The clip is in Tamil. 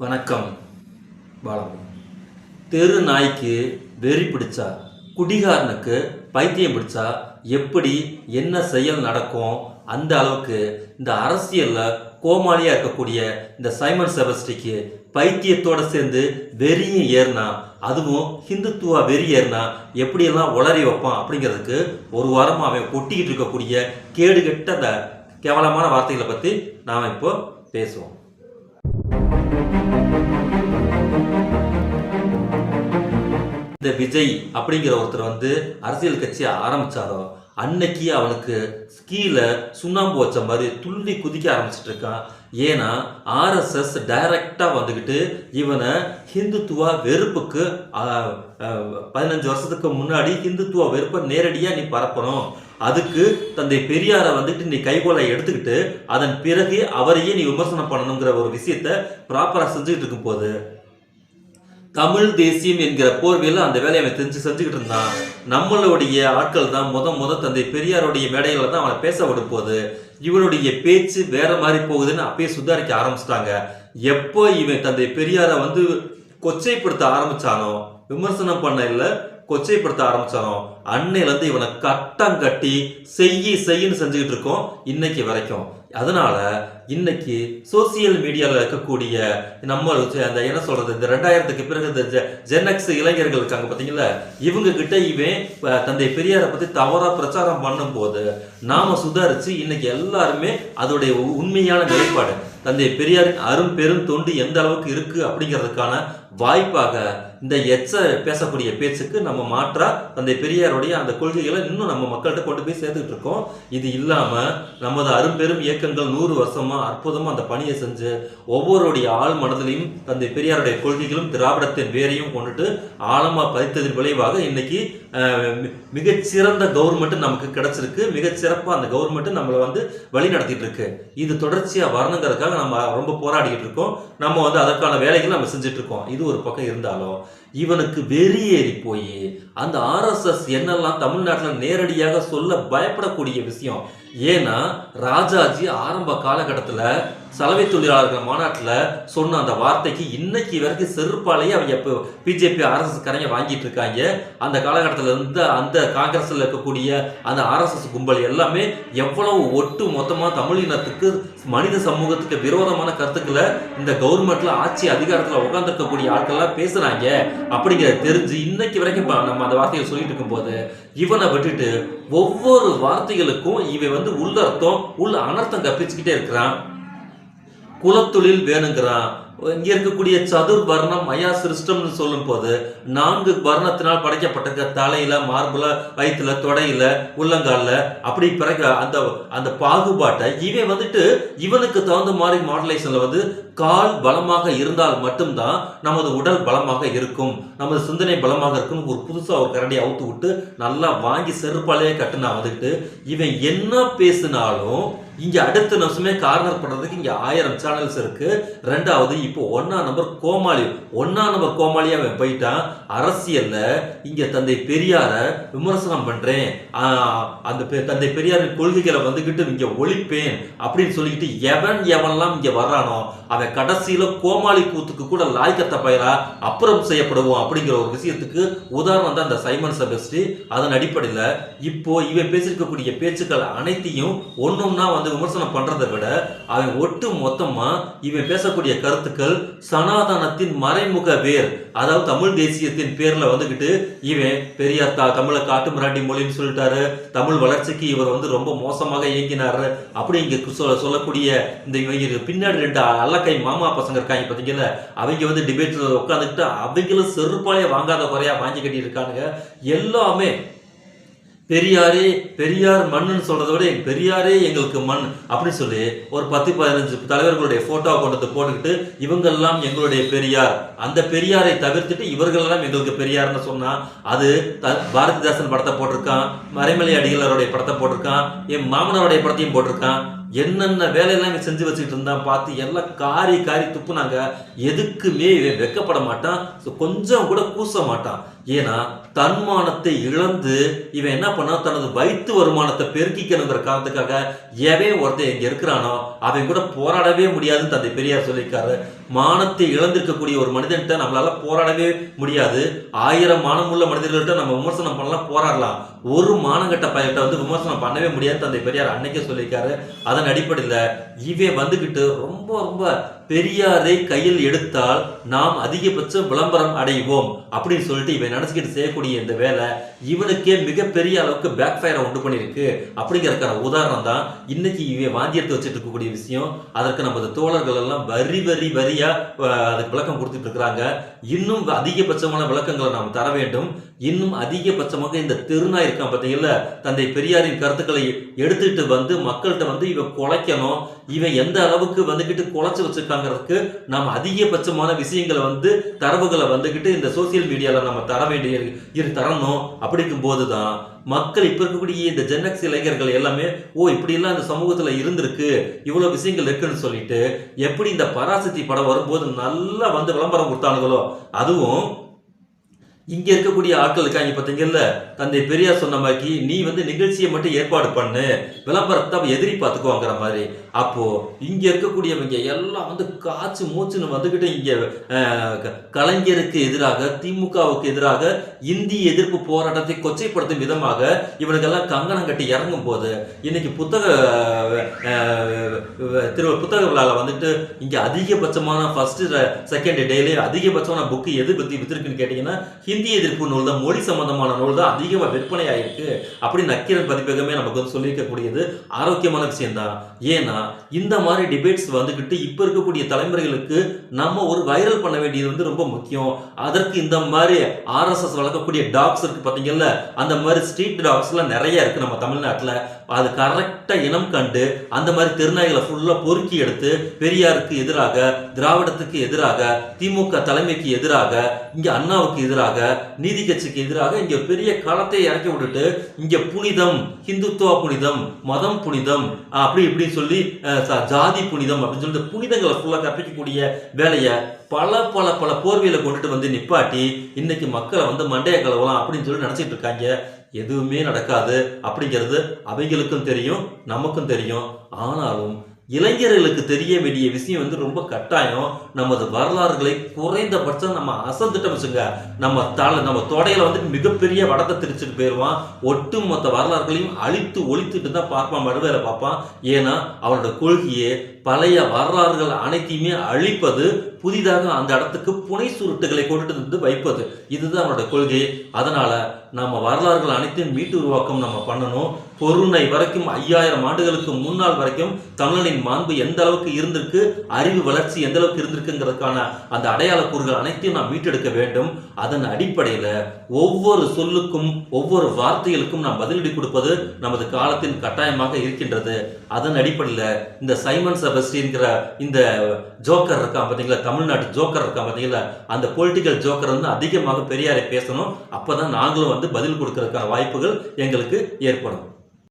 வணக்கம் பாலம் தெரு நாய்க்கு வெறி பிடிச்சா குடிகாரனுக்கு பைத்தியம் பிடிச்சா எப்படி என்ன செயல் நடக்கும்? அந்த அளவுக்கு இந்த அரசியலில் கோமாளியாக இருக்கக்கூடிய இந்த சைமன் செபஸ்டிக்கு பைத்தியத்தோடு சேர்ந்து வெறியும் ஏறினா அதுவும் ஹிந்துத்துவா வெறி ஏறினா எப்படியெல்லாம் உளறி வைப்பான் அப்படிங்கிறதுக்கு ஒரு வாரமாக அவன் கொட்டிக்கிட்டு இருக்கக்கூடிய கேடுகட்ட அந்த கேவலமான வார்த்தைகளை பற்றி நாம் இப்போ பேசுவோம். இந்த விஜய் அப்படிங்கிற ஒருத்தர் வந்து அரசியல் கட்சியை ஆரம்பிச்சாரோ அன்னைக்கு அவனுக்கு கீழே சுண்ணாம்பு வச்ச மாதிரி துள்ளி குதிக்க ஆரம்பிச்சிட்டு இருக்கான். ஏன்னா ஆர்எஸ்எஸ் டைரக்டா வந்துக்கிட்டு இவனை ஹிந்துத்துவ வெறுப்புக்கு பதினஞ்சு வருஷத்துக்கு முன்னாடி ஹிந்துத்துவ வெறுப்பை நேரடியாக நீ பரப்பணும். அதுக்கு தந்தை பெரியாரை வந்துட்டு நீ கைகோலை எடுத்துக்கிட்டு அதன் பிறகு அவரையே நீ விமர்சனம் பண்ணணுங்கிற ஒரு விஷயத்த ப்ராப்பராக செஞ்சுக்கிட்டு இருக்கும் போது தமிழ் தேசியம் என்கிற போர்வையில் அந்த வேலையை அவன் தெரிஞ்சு செஞ்சுக்கிட்டு இருந்தான். நம்மளுடைய ஆட்கள் தான் முத முத தந்தை பெரியாருடைய மேடையில் தான் அவனை பேச விடும் போது இவனுடைய பேச்சு வேற மாதிரி போகுதுன்னு அப்பயே சுதாரிக்க ஆரம்பிச்சிட்டாங்க. எப்போ இவன் தந்தை பெரியாரை வந்து கொச்சைப்படுத்த ஆரம்பிச்சானோ விமர்சனம் பண்ண இல்லை கொச்சைப்படுத்த ஆரம்பிச்சானோ அன்னையிலேருந்து இவனை கட்டம் கட்டி செய்யி செய்யின்னு செஞ்சுக்கிட்டு இருக்கோம் இன்னைக்கு வரைக்கும். அதனால இன்னைக்கு சோசியல் மீடியாவில் இருக்கக்கூடிய நம்ம அந்த என்ன சொல்றது இந்த ரெண்டாயிரத்துக்கு பிறகு இந்த ஜெ- ஜென்எக்ஸ் இளைஞர்கள் இருக்காங்க பார்த்தீங்களா? இவங்க கிட்ட இவன் தந்தை பெரியாரை பத்தி தவறா பிரச்சாரம் பண்ணும்போது நாம சுதாரிச்சு இன்னைக்கு எல்லாருமே அதோடைய உ- உண்மையான நிலைப்பாடு. தந்தை பெரியாரின் அரும் பெரும் தொண்டு எந்த அளவுக்கு இருக்கு அப்படிங்கிறதுக்கான வாய்ப்பாக இந்த எச்ச பேசக்கூடிய பேச்சுக்கு நம்ம மாற்றா தந்தை பெரியாருடைய அந்த கொள்கைகளை இன்னும் நம்ம மக்கள்கிட்ட கொண்டு போய் சேர்த்துக்கிட்டு இருக்கோம். இது இல்லாமல் நமது அரும்பெரும் இயக்கங்கள் நூறு வருஷமாக அற்புதமாக அந்த பணியை செஞ்சு ஒவ்வொருடைய ஆள் மனதிலையும் தந்தை பெரியாருடைய கொள்கைகளும் திராவிடத்தின் வேரையும் கொண்டுட்டு ஆழமாக பதித்ததின் விளைவாக இன்னைக்கு மிகச்சிறந்த கவர்மெண்ட் நமக்கு கிடைச்சிருக்கு. மிகச்சிறப்பாக அந்த கவர்மெண்ட் நம்மளை வந்து வழி நடத்திட்டு இருக்கு. இது தொடர்ச்சியாக வரணுங்கிறதுக்காக நம்ம ரொம்ப போராடிக்கிட்டு இருக்கோம். நம்ம வந்து அதற்கான வேலைகள் நம்ம செஞ்சுட்டு இருக்கோம். இது ஒரு பக்கம் இருந்தாலும் இவனுக்கு வெறியேறி போய் அந்த ஆர்எஸ்எஸ் என்னெல்லாம் தமிழ்நாட்டில் நேரடியாக சொல்ல பயப்படக்கூடிய விஷயம் ஏன்னா ராஜாஜி ஆரம்ப காலகட்டத்தில் சலவை தொழிலாளர்கள் மாநாட்டில் சொன்ன அந்த வார்த்தைக்கு இன்னைக்கு வரைக்கும் செருப்பாலேயே அவங்க இப்போ பிஜேபி ஆர்எஸ்எஸ் கரைங்க வாங்கிட்டு இருக்காங்க. அந்த காலகட்டத்தில் இருந்து அந்த காங்கிரஸில் இருக்கக்கூடிய அந்த ஆர்எஸ்எஸ் கும்பல் எல்லாமே எவ்வளவு ஒட்டு மொத்தமாக தமிழினத்துக்கு மனித சமூகத்துக்கு விரோதமான கருத்துக்களை இந்த கவர்மெண்ட்ல ஆட்சி அதிகாரத்தில் உட்காந்துருக்கக்கூடிய ஆட்கள்லாம் பேசுறாங்க. அப்படிங்கிறத தெரிஞ்சு இன்னைக்கு வரைக்கும் நம்ம அந்த வார்த்தையை சொல்லிட்டு இருக்கும்போது இவனை விட்டுட்டு ஒவ்வொரு வார்த்தைகளுக்கும் இவன் வந்து உள்ளர்த்தம் உள்ள அனர்த்தம் கற்பிச்சுக்கிட்டே இருக்கிறான். குலத்தொழில் வேணுங்கிறான். இங்கே இருக்கக்கூடிய சதுர் வர்ணம் மயா சிருஷ்டம்னு சொல்லும் போது நான்கு வர்ணத்தினால் படைக்கப்பட்டிருக்க தலையில மார்புல வயிற்றுல தொடையில உள்ளங்காலில் அப்படி பிறகு அந்த அந்த பாகுபாட்டை இவன் வந்துட்டு இவனுக்கு தகுந்த மாதிரி மாடுலேஷன்ல வந்து கால் பலமாக இருந்தால் மட்டும்தான் நமது உடல் பலமாக இருக்கும். நமது சிந்தனை பலமாக இருக்கும் ஒரு புதுசாக ஒரு கரடி அவுத்து விட்டு நல்லா வாங்கி செருப்பாலேயே கட்டுனா வந்துட்டு இவன் என்ன பேசினாலும் இங்க அடுத்த நிமிஷமே கார்னர் பண்றதுக்கு இங்க ஆயிரம் சேனல்ஸ் இருக்கு. ரெண்டாவது இப்போ ஒன்னா நம்பர் கோமாளி. ஒன்னா நம்பர் கோமாளியா அவன் போயிட்டான். அரசியல்ல இங்க தந்தை பெரியார விமர்சனம் பண்றேன். ஆஹ் அந்த பெ- தந்தை பெரியாரின் கொள்கைகளை வந்துகிட்டு இங்க ஒழிப்பேன் அப்படின்னு சொல்லிக்கிட்டு எவன் எவன்லாம் இங்க வர்றானோ அவன் கடைசியில கோமாளி கூத்துக்கு கூட லாய்க்கத்த பயிரா அப்புறம் செய்யப்படுவோம் அப்படிங்கிற ஒரு விஷயத்துக்கு உதாரணம் தான் இந்த சைமன் செபஸ்டி அதன் அடிப்படையில் இப்போ இவன் பேசியிருக்கக்கூடிய பேச்சுக்கள் அனைத்தையும் ஒன்னொன்னா வந்து விமர்சனம் பண்றதை விட அவன் ஒட்டு மொத்தமா இவன் பேசக்கூடிய கருத்துக்கள் சனாதனத்தின் மறைமுக வேர். அதாவது தமிழ் தேசியத்தின் பேர்ல வந்துகிட்டு இவன் பெரியார் தா தமிழை காட்டு மராட்டி மொழின்னு சொல்லிட்டாரு. தமிழ் வளர்ச்சிக்கு இவர் வந்து ரொம்ப மோசமாக இயங்கினாரு. அப்படி இங்க சொல்ல சொல்லக்கூடிய இந்த இவங்க பின்னாடி ரெண்டு அல்லக்கை மாமா பசங்க இருக்காங்க பாத்தீங்கல்ல அவங்க வந்து டிபேட்ல உட்காந்துக்கிட்டு அவங்களும் செருப்பாலே வாங்காத குறையா வாங்கி கட்டி இருக்கானுங்க எல்லாமே பெரியாரே பெரியார் மண்ணுன்னு சொல்றதை விட பெரியாரே எங்களுக்கு மண் அப்படின்னு சொல்லி ஒரு பத்து பதினஞ்சு தலைவர்களுடைய ஃபோட்டோ கொண்டு போட்டுக்கிட்டு இவங்கெல்லாம் எங்களுடைய பெரியார். அந்த பெரியாரை தவிர்த்துட்டு இவர்களெல்லாம் எங்களுக்கு பெரியார்னு சொன்னா அது த- பாரதிதாசன் படத்தை போட்டிருக்கான் மறைமலை அடிகளாருடைய படத்தை போட்டிருக்கான் என் மாமனாருடைய படத்தையும் போட்டிருக்கான். என்னென்ன வேலையெல்லாம் இவன் செஞ்சு வச்சுக்கிட்டு இருந்தான் பார்த்து எல்லாம் காரி காரி துப்புனாங்க. எதுக்குமே இவன் வெக்கப்பட மாட்டான். ஸோ கொஞ்சம் கூட கூச மாட்டான். ஏன்னா தன்மானத்தை இழந்து இவன் என்ன பண்ணான்? தனது வயிற்று வருமானத்தை பெருக்கிக்கணுங்கிற காரணத்துக்காக எவன் ஒருத்தன் இங்கே இருக்கிறானோ அவன் கூட போராடவே முடியாதுன்னு தந்தை பெரியார் சொல்லியிருக்காரு. மானத்தை இழந்திருக்கக்கூடிய ஒரு மனிதன்கிட்ட நம்மளால போராடவே முடியாது. ஆயிரம் மானமுள்ள மனிதர்கள்ட்ட நம்ம விமர்சனம் பண்ணலாம் போராடலாம். ஒரு மானங்கட்ட பையன்கிட்ட வந்து விமர்சனம் பண்ணவே முடியாது தந்தை பெரியார். அன்னைக்கே சொல்லியிருக்காரு. அதன் அடிப்படையில் இவே வந்துக்கிட்டு ரொம்ப ரொம்ப பெரியாரை கையில் எடுத்தால் நாம் அதிகபட்ச விளம்பரம் அடைவோம் அப்படின்னு சொல்லிட்டு இவன் நினச்சிக்கிட்டு செய்யக்கூடிய இந்த வேலை இவனுக்கே மிகப்பெரிய அளவுக்கு பேக் ஃபயரை உண்டு பண்ணியிருக்கு. அப்படிங்கிறதுக்கான உதாரணம் தான் இன்னைக்கு இவன் வாந்தி எடுத்து வச்சுட்டு இருக்கக்கூடிய விஷயம். அதற்கு நமது தோழர்கள் எல்லாம் வரி வரி வரியாக அதுக்கு விளக்கம் கொடுத்துட்டு இருக்கிறாங்க. இன்னும் அதிகபட்சமான விளக்கங்களை நாம் தர வேண்டும். இன்னும் அதிகபட்சமாக இந்த திருநாய் இருக்கான் பார்த்தீங்கல்ல தந்தை பெரியாரின் கருத்துக்களை எடுத்துட்டு வந்து மக்கள்கிட்ட வந்து இவன் குலைக்கணும். இவன் எந்த அளவுக்கு வந்துக்கிட்டு குலைச்சு வச்சிருக்காங்கிறதுக்கு நாம் அதிகபட்சமான விஷயங்களை வந்து தரவுகளை வந்துக்கிட்டு இந்த சோசியல் மீடியாவில் நம்ம தர வேண்டிய இரு தரணும் அப்படிங்கும் போதுதான் மக்கள் இப்போ இருக்கக்கூடிய இந்த ஜெனக்ஸ் இளைஞர்கள் எல்லாமே ஓ இப்படிலாம் இந்த சமூகத்தில் இருந்திருக்கு இவ்வளோ விஷயங்கள் இருக்குன்னு சொல்லிட்டு எப்படி இந்த பராசக்தி படம் வரும்போது நல்லா வந்து விளம்பரம் கொடுத்தானுங்களோ? அதுவும் இங்க இருக்கக்கூடிய ஆட்கள் இருக்காங்க பார்த்தீங்கல்ல தந்தை பெரியார் சொன்ன மாதிரி நீ வந்து நிகழ்ச்சியை மட்டும் ஏற்பாடு பண்ணு விளம்பரத்தை எதிரி பார்த்துக்குவாங்கிற மாதிரி. அப்போ இங்க இருக்கக்கூடியவங்க எல்லாம் வந்து காய்ச்சி மூச்சுன்னு வந்துகிட்டு இங்க கலைஞருக்கு எதிராக திமுகவுக்கு எதிராக இந்தி எதிர்ப்பு போராட்டத்தை கொச்சைப்படுத்தும் விதமாக இவனுக்கெல்லாம் கங்கணம் கட்டி இறங்கும் போது இன்னைக்கு புத்தக திரு புத்தக விழாவில் வந்துட்டு இங்க அதிகபட்சமான ஃபர்ஸ்ட் செகண்ட் டேலே அதிகபட்சமான புக்கு எது பத்தி வித்திருக்குன்னு கேட்டீங்கன்னா ஹிந்தி எதிர்ப்பு நூல் தான் மொழி சம்பந்தமான நூல் தான் அதிகமாக விற்பனை ஆயிருக்கு அப்படி நக்கீரன் பதிப்பகமே நமக்கு வந்து சொல்லியிருக்கக்கூடியது ஆரோக்கியமான விஷயம்தான். ஏன்னா இந்த மாதிரி டிபேட்ஸ் வந்துக்கிட்டு இப்போ இருக்கக்கூடிய தலைமுறைகளுக்கு நம்ம ஒரு வைரல் பண்ண வேண்டியது வந்து ரொம்ப முக்கியம். அதற்கு இந்த மாதிரி ஆர்எஸ்எஸ் வளர்க்கக்கூடிய டாக்ஸ் இருக்கு பார்த்தீங்கல்ல? அந்த மாதிரி ஸ்ட்ரீட் டாக்ஸ்லாம் நிறைய இருக்கு நம்ம தமிழ்நாட்டில். அது கரெக்டாக இனம் கண்டு அந்த மாதிரி திருநாய்களை ஃபுல்லாக பொறுக்கி எடுத்து பெரியாருக்கு எதிராக திராவிடத்துக்கு எதிராக திமுக தலைமைக்கு எதிராக இங்கே அண்ணாவுக்கு எதிராக நீதி கட்சிக்கு எதிராக இங்கே பெரிய களத்தை இறக்கி விட்டுட்டு இங்கே புனிதம் ஹிந்துத்துவ புனிதம் மதம் புனிதம் அப்படி இப்படி சொல்லி ஜாதி புனிதம் அப்படின்னு சொல்லிட்டு புனிதங்களை ஃபுல்லாக கற்பிக்கக்கூடிய வேலையை பல பல பல போர்வையில கொண்டுட்டு வந்து நிப்பாட்டி இன்னைக்கு மக்களை வந்து மண்டைய கலவலாம் அப்படின்னு சொல்லி நினச்சிட்டு இருக்காங்க. எதுவுமே நடக்காது அப்படிங்கிறது அவங்களுக்கும் தெரியும் நமக்கும் தெரியும். ஆனாலும் இளைஞர்களுக்கு தெரிய வேண்டிய விஷயம் வந்து ரொம்ப கட்டாயம். நமது வரலாறுகளை குறைந்தபட்சம் நம்ம அசந்துட்டோம் வச்சுங்க. நம்ம தலை நம்ம தொடையில வந்து மிகப்பெரிய வடத்தை திரிச்சுட்டு போயிடுவான் ஒட்டுமொத்த வரலாறுகளையும் அழித்து ஒழித்துட்டு தான் பார்ப்பான் மறுவேற பார்ப்பான். ஏன்னா அவனோட கொள்கையே பழைய வரலாறுகள் அனைத்தையுமே அழிப்பது புதிதாக அந்த இடத்துக்கு புனை சுருட்டுகளை கொண்டுட்டு வந்து வைப்பது. இதுதான் அவனோட கொள்கை. அதனால நம்ம வரலாறுகள் அனைத்தையும் மீட்டு உருவாக்கம் நம்ம பண்ணணும். பொருணை வரைக்கும் ஐயாயிரம் ஆண்டுகளுக்கு முன்னால் வரைக்கும் தமிழனின் மாண்பு எந்த அளவுக்கு இருந்திருக்கு அறிவு வளர்ச்சி எந்த அளவுக்கு இருந்திருக்குங்கிறதுக்கான அந்த அடையாள கூறுகள் அனைத்தையும் நாம் மீட்டெடுக்க வேண்டும். அதன் அடிப்படையில் ஒவ்வொரு சொல்லுக்கும் ஒவ்வொரு வார்த்தைகளுக்கும் நாம் பதிலடி கொடுப்பது நமது காலத்தின் கட்டாயமாக இருக்கின்றது. அதன் அடிப்படையில் இந்த சைமன் செபஸ்டின்கிற இந்த ஜோக்கர் இருக்கான் பார்த்தீங்களா தமிழ்நாட்டு ஜோக்கர் இருக்கா பார்த்தீங்களா அந்த பொலிட்டிக்கல் ஜோக்கர் வந்து அதிகமாக பெரியாரை பேசணும். அப்பதான் நாங்களும் வந்து பதில் கொடுக்கறதுக்கான வாய்ப்புகள் எங்களுக்கு ஏற்படும்.